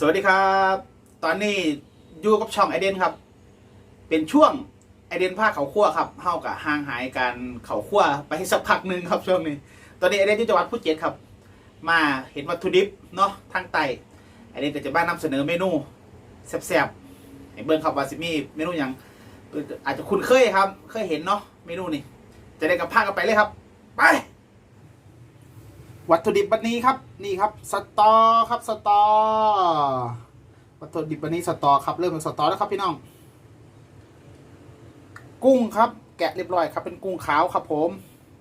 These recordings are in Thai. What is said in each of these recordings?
สวัสดีครับ ตอนนี้อยู่กับช่องไอเดนครับ เป็นช่วงไอเดนภาคเขาขั้วครับเฮากับห่างหายการเขาขั้วไปสักพักหนึ่งครับช่วงนี้ ตอนนี้ไอเดนที่จังหวัดภูเก็ตครับ มาเห็นวัตถุดิบเนาะทางไตไอเดนก็จะบ้านนำเสนอเมนูแซ่บๆให้เบิ่งครับว่าสิมีเมนูอย่างอาจจะคุ้นเคยครับ เคยเห็นเนาะเมนูนี้จะได้กับภาคกันไปเลยครับ ไป วัตถุดิบวันนี้ครับนี่ครับสตอครับสตอ วัตถุดิบวันนี้สตอครับเริ่มเป็นสตอแล้วครับพี่น้อง กุ้งครับ แกะเรียบร้อยครับ เป็นกุ้งขาวครับผม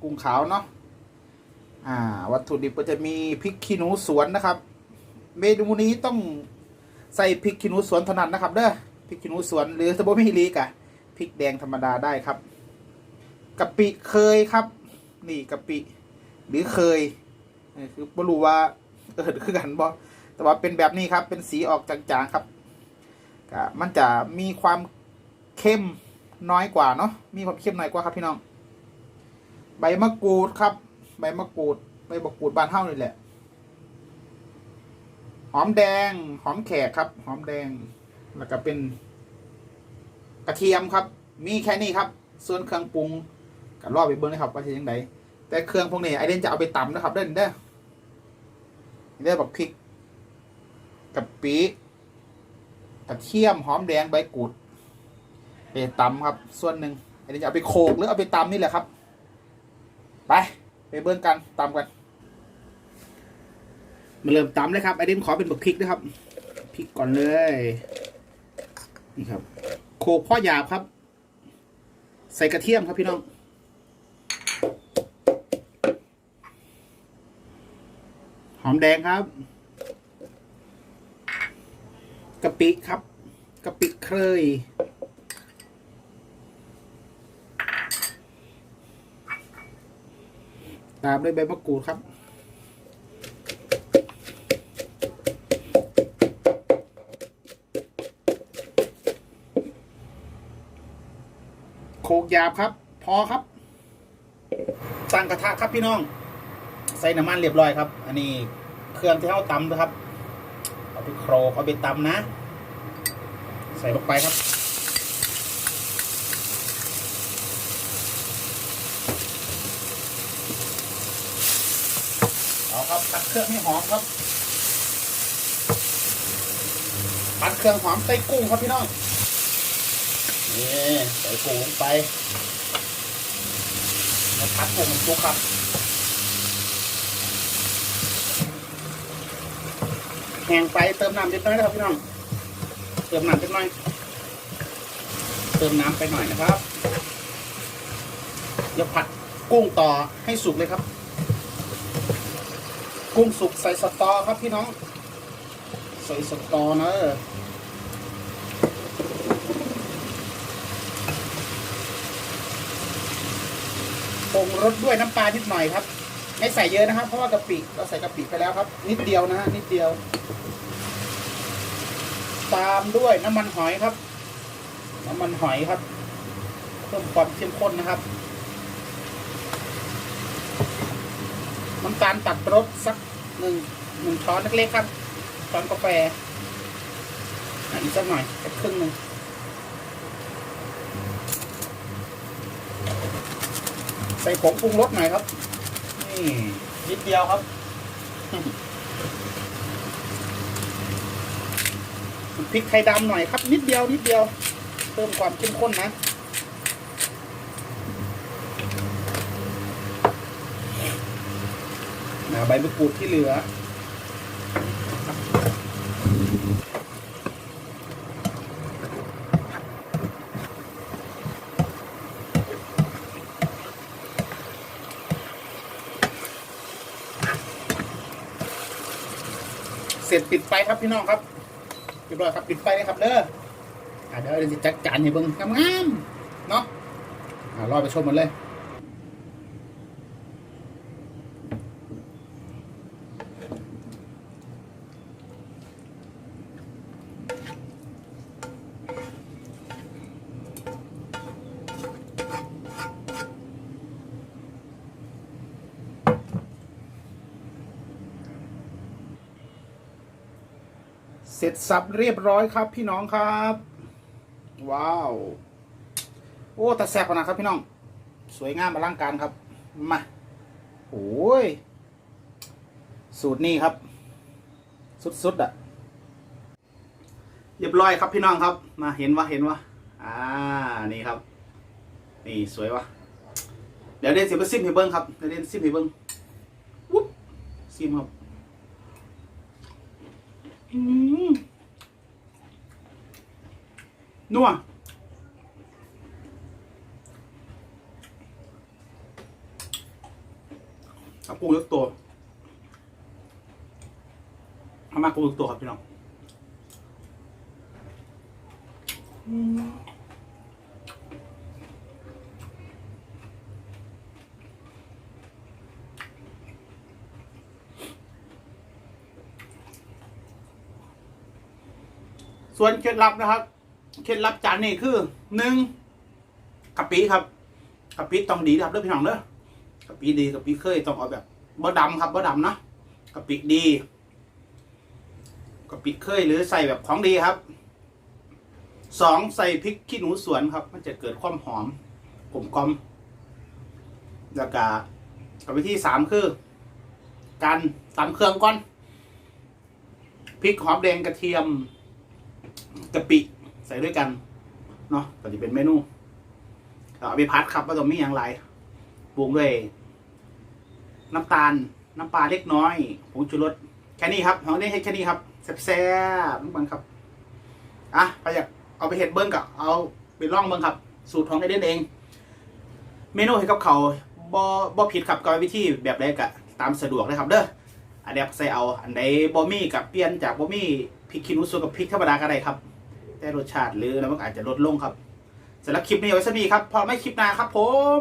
กุ้งขาวเนาะอ่า วัตถุดิบก็จะมีพริกขี้หนูสวนนะครับ เมนูนี้ต้องใส่พริกขี้หนูสวนเท่านั้นะครับเด้อพริกขี้หนูสวนหรือสะโบมิลีกะพริกแดงธรรมดาได้ครับกะปิเคยครับ นี่กะปิหรือเคย คือบ่รู้ว่าเออคือกันบ่แต่ว่าเป็นแบบนี้ครับ เป็นสีออกจางๆครับก็มันจะมีความเข้มน้อยกว่าเนาะมีความเข้มน้อยกว่าครับพี่น้อง ใบมะกรูดครับ ใบมะกรูด ใบมะกรูดบานเท่านี่แหละ หอมแดง หอมแขกครับ หอมแดง แล้วก็เป็นกระเทียมครับ มีแค่นี้ครับ ส่วนเครื่องปรุงก็รอไปเบิ้งนะครับว่าจะยังไงแต่เครื่องพวกนี้ไอเดนจะเอาไปตำนะครับเด่นเด้อ เด้บักพริกกะปิกระเทียมหอมแดงใบกูดไปตำครับ ส่วนหนึ่งไอเดนจะเอาไปโขลกหรือเอาไปตำนี่แหละครับ ไป ไปเบิ้งกันตำกันมาเริ่มตำเลยครับไอเดนขอเป็นบักพริกนะครับพริกก่อนเลยนี่ครับ โขลกพ่อหยาบครับ ใส่กระเทียมครับพี่น้อง อมแดงครับกะปิครับกะปิเคยตามด้วยใบมะกรูดครับโขกหยาบครับ พอครับตั้งกระทะครับพี่น้อง ใส่น้ำมันเรียบร้อยครับ อันนี้เครื่องที่เขาตำนะครับ เอาไปโครกเอาไปตำนะ ใส่ลงไปครับ เอาครับตัดเครื่องให้หอมครับตัดเครื่องหอมใส่กุ้งครับพี่น้องนี่ใส่กุ้งลงไปแล้วพัดกุ้งมันสุกครับ แห้งไปเติมน้ำนิดหน่อยนะครับพี่น้อง เติมน้ำนิดหน่อย เติมน้ำไปหน่อยนะครับเดี๋ยวผัดกุ้งต่อให้สุกเลยครับ กุ้งสุกใส่สตอครับพี่น้อง ใส่สตอนะปรุงรสด้วยน้ำปลานิดหน่อยครับ ไม่ใส่เยอะนะครับ เพราะว่ากะปิเราใส่กะปิไปแล้วครับ นิดเดียวนะฮะนิดเดียว ตามด้วยน้ำมันหอยครับ น้ำมันหอยครับเพิ่มความเข้มข้นนะครับน้ำตาลตัดรสสักหนึ่งหนึ่งช้อนเล็กๆครับช้อนกาแฟอะอีกสักหน่อยสักครึ่งหนึ่งใส่ผงปรุงรสหน่อยครับ นิดเดียวครับ พริกไทยดำหน่อยครับ นิดเดียว นิดเดียว เพิ่มความเข้มข้นนะนะใบมะกรูดที่เหลือ เสร็จปิดไฟครับพี่น้องครับเรียบร้อยครับปิดไฟเลยครับเด้ออ่าเดี๋ยวเราจะจัดจานให้เบิ้งงามๆเนาะอ่ารอไปชมมันเลย เสร็จสับเรียบร้อยครับพี่น้องครับ ว้าว โอ้แต่แซ่บขนาดครับพี่น้อง สวยงามอลังการครับ มาโอ้ย สูตรนี้ครับ สุดๆอะ่ะ เรียบร้อยครับพี่น้องครับ มาเห็นวะเห็นวะอ่า นี่ครับ นี่สวยวะเดี๋ยวเดนสิไปซิมให้เบิ้งครับ เดี๋ยวเดนซิมให้เบิ้งวุ๊บซิมครับ อืมนัวเอาปูยกตัวเอามาปูยกตัวครับพี่น้อง อืม ส่วนเคล็ดลับนะครับ เคล็ดลับจานนี้คือหนึ่งกะปิครับกะปิต้องดีครับเด้อพี่น้องเด้อกะปิดีกะปิเคยต้องเอาแบบบ่ดำครับบ่ดำเนาะกะปิดีกะปิเคยหรือใส่แบบของดีครับสองใส่พริกขี้หนูสวนครับ มันจะเกิดความหอมกลมกลอมแล้วก็กับวิธีสามคือ การตำเครื่องก่อนพริกหอมแดงกระเทียม กะปิใส่ด้วยกันเนาะก็จะเป็นเมนูเอาไปพัดครับว่าต้องมีอย่างไรปรุงด้วย น้ำตาล น้ำปลาเล็กน้อยผงชูรสแค่นี้ครับเราได้ให้แค่นี้ครับแซ่บๆน้ำมันครับอะไปอยากเอาไปเห็ดเบิ้งกับเอาไปล่องเบิ้งครับ สูตรของไอเดนเอง เมนูเห็ดกับเขาบ่บ่ผิดครับกับวิธีแบบใดกะตามสะดวกเลยครับ เด้ออันเดียใส่เอาอันใดบ่มีกับเปลี่ยนจากบ่มี พริกขี้หนูสวนกับพริกธรรมดาก็ได้ครับได้รสชาติหรือแล้วมันอาจจะลดลงครับสำหรับคลิปนี้ไว้สักนี้ครับพอไม่คลิปหน้าครับผม